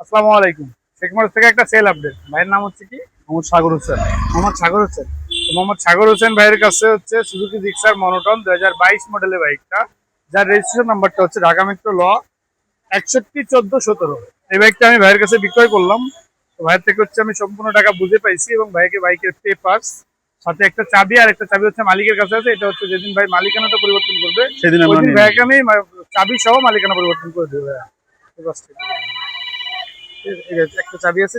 আসসালামু আলাইকুম। শেখ মোটরস থেকে একটা সেল আপডেট ভাইয়ের নাম হচ্ছে কি? মোহাম্মদ সাগর হোসেন। মোহাম্মদ সাগর হোসেন। মোহাম্মদ সাগর হোসেন ভাইয়ের কাছে হচ্ছে সুজুকি জিক্সার মনোটন দুই হাজার বাইশ মডেলের বাইকটা যার রেজিস্ট্রেশন নাম্বারটা হচ্ছে ঢাকা মেট্রো ল একষট্টি চোদ্দ সতেরো। এই বাইকটা আমি ভাইয়ের কাছে বিক্রয় করলাম। তো ভাইয়ের থেকে হচ্ছে আমি সম্পূর্ণ টাকা বুঝে পাইছি এবং ভাইকে বাইকের পেপার্স সাথে একটা চাবি আর একটা চাবি হচ্ছে মালিকের কাছে আছে। এটা হচ্ছে যেদিন ভাই মালিকানাটা পরিবর্তন করবে সেদিন ভাইকে আমি চাবি সহ মালিকানা পরিবর্তন করে দেবো ভাইয়া। এই বাসটা দিয়ে দিলাম। এই- এই যে একটা চাবি আছে।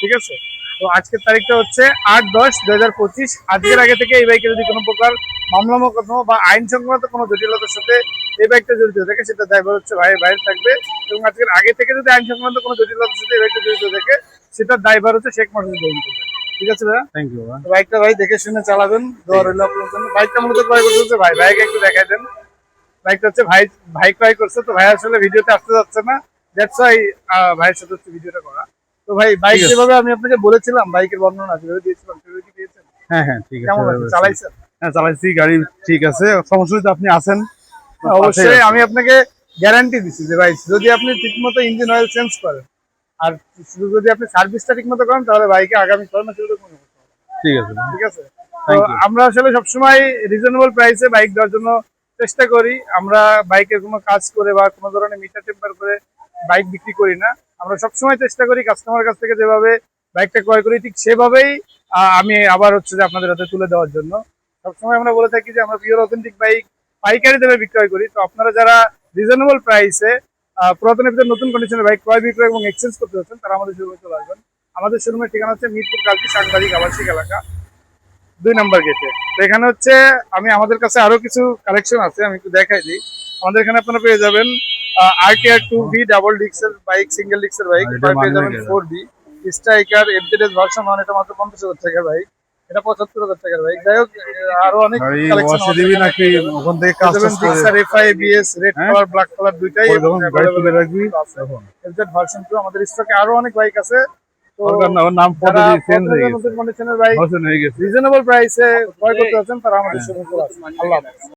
ঠিক আছে? তো আজকের তারিখটা হচ্ছে আট দশ দুই হাজার পঁচিশ। আজকের আগে থেকে এই বাইকে যদি কোনো প্রকার মামলা মোকদ্দমা বা আইন সংক্রান্ত কোনো জটিলতার সাথে এই বাইকটা জড়িত থাকে সেটা দায়ভার হচ্ছে ভাই বাইরে থাকবে। এবং আজকের আগে থেকে যদি আইন সংক্রান্ত কোনো জটিলতার সাথে এই বাইকটা জড়িত থাকে সেটার ড্রাইভার হচ্ছে শেখ মাসুদ করবে। ঠিক আছে ভাইয়া? থ্যাংক ইউ বাইকটা ভাই দেখে শুনে চালাবেন দোয়া রইল আপনার জন্য। বাইকটা মূলত ক্রয় করতে ভাই ভাইকে একটু দেখাই দেন। বাইকটা হচ্ছে ভাই ভাই ক্রয় করছে তো ভাই আসলে ভিডিওতে আসতে যাচ্ছে না। দ্যাটস ওয়াই ভাইয়ের সাথে হচ্ছে ভিডিওটা করা। তো ভাই বাইক যেভাবে আমি আপনাকে বলেছিলাম বাইকের বর্ণনা যেভাবে দিয়েছিলাম সেভাবে কি দিয়েছেন হ্যাঁ হ্যাঁ ঠিক কেমন আছে লাগছে চালাইছেন? হ্যাঁ চালাইছি গাড়ি ঠিক আছে। সমস্যা আপনি আসেন হ্যাঁ, অবশ্যই আমি আপনাকে গ্যারান্টি দিচ্ছি যে ভাই যদি আপনি ঠিকমতো ইঞ্জিন অয়েল চেঞ্জ করেন আর শুধু যদি আপনি সার্ভিসটা ঠিকমতো করেন তাহলে বাইকে আগামী ছয় মাসের না। ঠিক আছে ঠিক আছে? আমরা আসলে সবসময় রিজনেবল প্রাইসে বাইক দেওয়ার জন্য চেষ্টা করি, আমরা বাইকের কোনো কাজ করে বা কোনো ধরনের মিটার টেম্পার করে বাইক বিক্রি করি না। আমরা সবসময় চেষ্টা করি কাস্টমার কাছ থেকে যেভাবে বাইকটা ক্রয় করি, ঠিক সেভাবেই আমি আবার হচ্ছে যে আপনাদের হাতে তুলে দেওয়ার জন্য। সবসময় আমরা বলে থাকি যে, আমরা পিওর অথেন্টিক বাইক পাইকারি দামে বিক্রয় করি। তো আপনারা যারা রিজনেবল প্রাইসে পুরাতনের ভিতরে নতুন কন্ডিশনের বাইক ক্রয়, বিক্রয় এবং এক্সচেঞ্জ করতে হচ্ছেন তারা আমাদের শোরুমে চলে আসবেন। আমাদের শোরুমের ঠিকানা হচ্ছে মিরপুর কালকি সাংবাদিক আবাসিক এলাকা। দুই নাম্বার গেটে তো এখানে হচ্ছে আমি আমাদের কাছে আরও কিছু কালেকশন আছে আমি একটু দেখাই দিই। আমাদের এখানে আপনারা পেয়ে যাবেন আরটিআর টু ভি ডাবল ডিক্সের বাইক সিঙ্গেল ডিক্সের বাইক পেয়ে যাবেন four B striker FZS version one এটা মাত্র পঞ্চাশ হাজার টাকার বাইক এটা পঁচাত্তর হাজার টাকার বাইক যাই হোক আরও অনেক কালেকশন নাকি? ওখান থেকে কাজ Gixxer FI BS red? Colour black colour দুইটাই এফজেড ভার্সন টু আমাদের স্টকে আরও অনেক বাইক আছে। ওর নাম- চেঞ্জ হয়ে গেছে। হোসেন হয়ে রিজনেবল প্রাইসে ক্রয় করতে আছেন তারা আমাদের শোরুমে আল্লাহ।